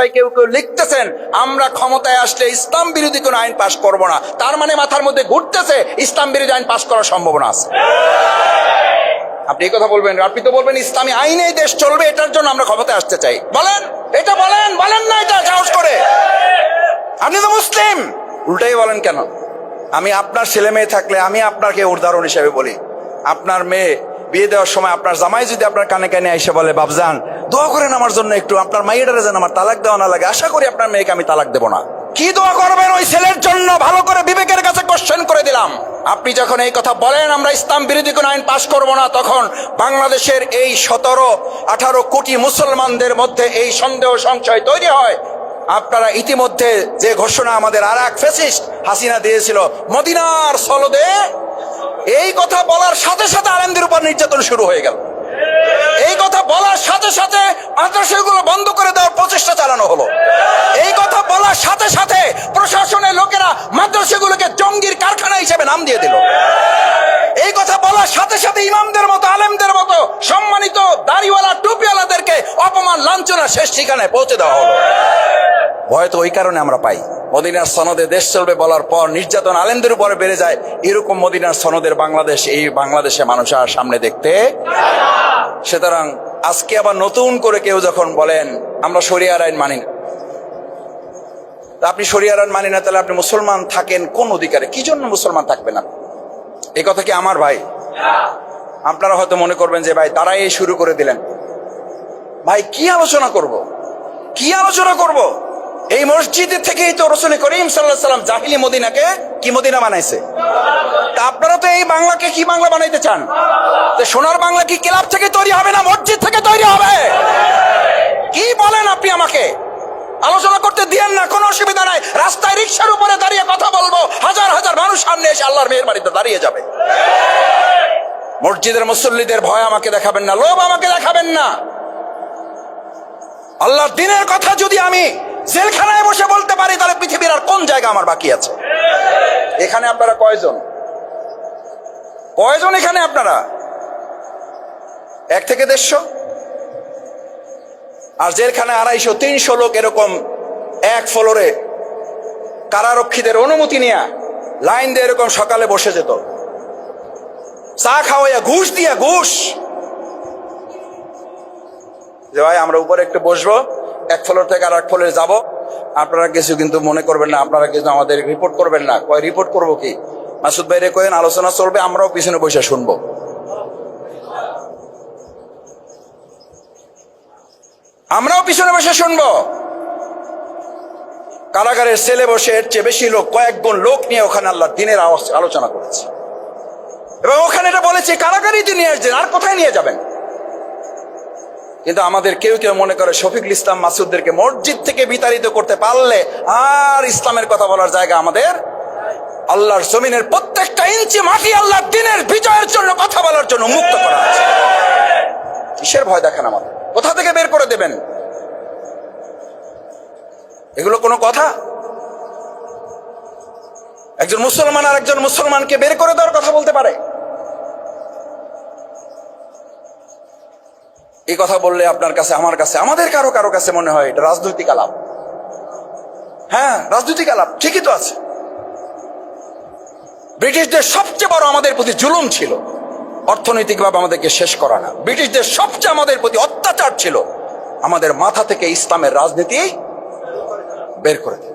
ভাই কেউ কেউ লিখতেছেন, আমরা ক্ষমতায় আসলে ইসলাম বিরোধী কোনো আইন পাশ করব না। তার মানে মাথার মধ্যে ঘুরতেছে, ইসলাম বিরোধী আইন পাশ করার সম্ভাবনা আছে। আপনি এই কথা বলবেন, আপনি তো বলবেন, ইসলামী আইনে দেশ চলবে, এটার জন্য আমরা ক্ষমতায় আসতে চাই। বলেন, এটা বলেন বলেন না, এটা সাহস করে। আপনি তো মুসলিম। উল্টাই বলেন কেন? আমি আপনার ছেলে মেয়ে থাকলে আমি আপনাকে উদাহরণ হিসেবে বলি। আপনার মেয়ে বিয়ে দেওয়ার সময় আপনার জামাই যদি আপনার কানে কানে এসে বলে বাবজান দোয়া করেন আমার জন্য একটু, আপনার মাইয়েটারে যেন আমার তালাক দেওয়া না লাগে। আশা করি আপনার মেয়েকে আমি তালাক দেবো না। কি দোয়া করবেন ওই ছেলের জন্য? ভালো করে বিবেকের কাছে কোশ্চেন করে দিলাম। আপনি যখন এই কথা বলেন, আমরা ইসলাম বিরোধী কোন আইন পাশ করব না, তখন বাংলাদেশের এই সতেরো, আঠারো কোটি মুসলমানদের মধ্যে এই সন্দেহ সংশয় তৈরি হয়। আপনারা ইতিমধ্যে যে ঘোষণা আমাদের আর এক ফেসিস্ট হাসিনা দিয়েছিল, মদিনার সলদে, এই কথা বলার সাথে সাথে আলেমদের উপর নির্যাতন শুরু হয়ে গেল। সাথে সাথে মাদ্রাসাগুলো বন্ধ করে দেওয়ার প্রচেষ্টা চালানো হলো। এই কথা বলার সাথে সাথে প্রশাসনের লোকেরা মাদ্রাসাগুলোকে জঙ্গির কারখানা হিসেবে নাম দিয়ে দিল। এই কথা বলার সাথে সাথে ইমামদের মতো, আলেমদের মতো, সম্মানিত দাড়িওয়ালা, টুপিওয়ালাদেরকে অপমান লাঞ্ছনা শেষ ঠিকানায় পৌঁছে দেওয়া হলো। ভয় তো ওই কারণে আমরা পাই। মদিনার সনদে দেশ চলবে বলার পর নির্যাতন আলেমদের উপরে বেড়ে যায়। এরকম মদিনার সনদের বাংলাদেশ, এই বাংলাদেশে মানুষ আর সামনে দেখতে সুতরাং আজকে আবার নতুন করে কেউ যখন বলেন, আমরা শরিয়ার আইন মানি না। আপনি শরিয়ার আইন মানি না, তাহলে আপনি মুসলমান থাকেন কোন অধিকারে? কি জন্য মুসলমান থাকবেন না এই কথা কি আমার ভাই? আপনারা হয়তো মনে করবেন যে, ভাই, তারাই এই শুরু করে দিলেন। ভাই, কি আলোচনা করব? কি আলোচনা করব? এই মসজিদের থেকেই তো রসুল করিম সাল্লাহ সাল্লাম জাহিলি মদিনাকে কি মদিনা বানাইছে? তা আপনারা তো এই বাংলাকে কি বাংলা বানাইতে চান? সোনার বাংলা কি ক্লাব থেকে তৈরি হবে না মসজিদ থেকে তৈরি হবে? কি বলেন আপনি আমাকে? আলোচনা করতে দিয়েন না, কোনো অসুবিধা নাই। রাস্তায় রিক্সার উপরে দাঁড়িয়ে কথা বলব, হাজার হাজার মানুষ সামনে এসে আল্লাহর মেয়ের বাড়িতে দাঁড়িয়ে যাবে। মসজিদের মুসল্লিদের ভয় আমাকে দেখাবেন না, লোভ আমাকে দেখাবেন না। আল্লাহর দিনের কথা যদি আমি জেলখানায় বসে বলতে পারি, তাহলে পৃথিবীর আর কোন জায়গা আমার বাকি আছে? এখানে আপনারা কয়জন? কয়জন এখানে আপনারা? এক থেকে দেড়শো? আর জেলখানায় আড়াইশো, তিনশো লোক এরকম এক ফ্লোরে কারারক্ষীদের অনুমতি নেয়া লাইন দিয়ে এরকম সকালে বসে যেত। চা খাওয়াইয়া ঘুষ দিয়া ঘুষ। যে ভাই, আমরা উপরে একটু বসবো। এক ফ্লোর থেকে আর এক ফ্লোরে যাব। আপনারা কিছু কিন্তু মনে করবেন না, আপনারা কিছু আমাদের রিপোর্ট করবেন না। কয় রিপোর্ট করব কি? মাসুদ ভাইরে কয়েন আলোচনা চলবে, আমরাও পিছনে বসে শুনব। আমরাও পিছনে বসে শুনব। কারাগারের ছেলে বসে এর চেয়ে বেশি লোক কয়েক গুণ লোক নিয়ে ওখানে আল্লাহ দিনের আলোচনা করেছে। এবং ওখানে এটা বলেছে, কারাগারই তো নিয়ে আসছেন আর কোথায় নিয়ে যাবেন? কিন্তু আমাদের কেউ কেউ মনে করে শফিকুল ইসলাম মাসুদদেরকে মসজিদ থেকে বিতাড়িত করতে পারলে আর ইসলামের কথা বলার জায়গা আমাদের আল্লাহর জমিনের প্রত্যেকটা ইঞ্চি মাটি আল্লাহর দিনের বিজয়ের জন্য কথা বলার জন্য মুক্ত করা আছে। কিসের ভয় দেখেন আমাদের? কোথা থেকে বের করে দেবেন? এগুলো কোনো কথা? একজন মুসলমান আর একজন মুসলমানকে বের করে দেওয়ার কথা বলতে পারে? এই কথা বললে আপনার কাছে, আমার কাছে, আমাদের কারও কারও কাছে মনে হয় এটা রাজনৈতিক আলাপ। হ্যাঁ রাজনৈতিক আলাপ, ঠিকই তো আছে। ব্রিটিশদের সবচেয়ে বড় আমাদের প্রতি জুলুম ছিল। অর্থনৈতিকভাবে আমাদেরকে শেষ করা না। ব্রিটিশদের সবচেয়ে আমাদের প্রতি অত্যাচার ছিল। আমাদের মাথা থেকে ইসলামের রাজনীতি বের করে দেবে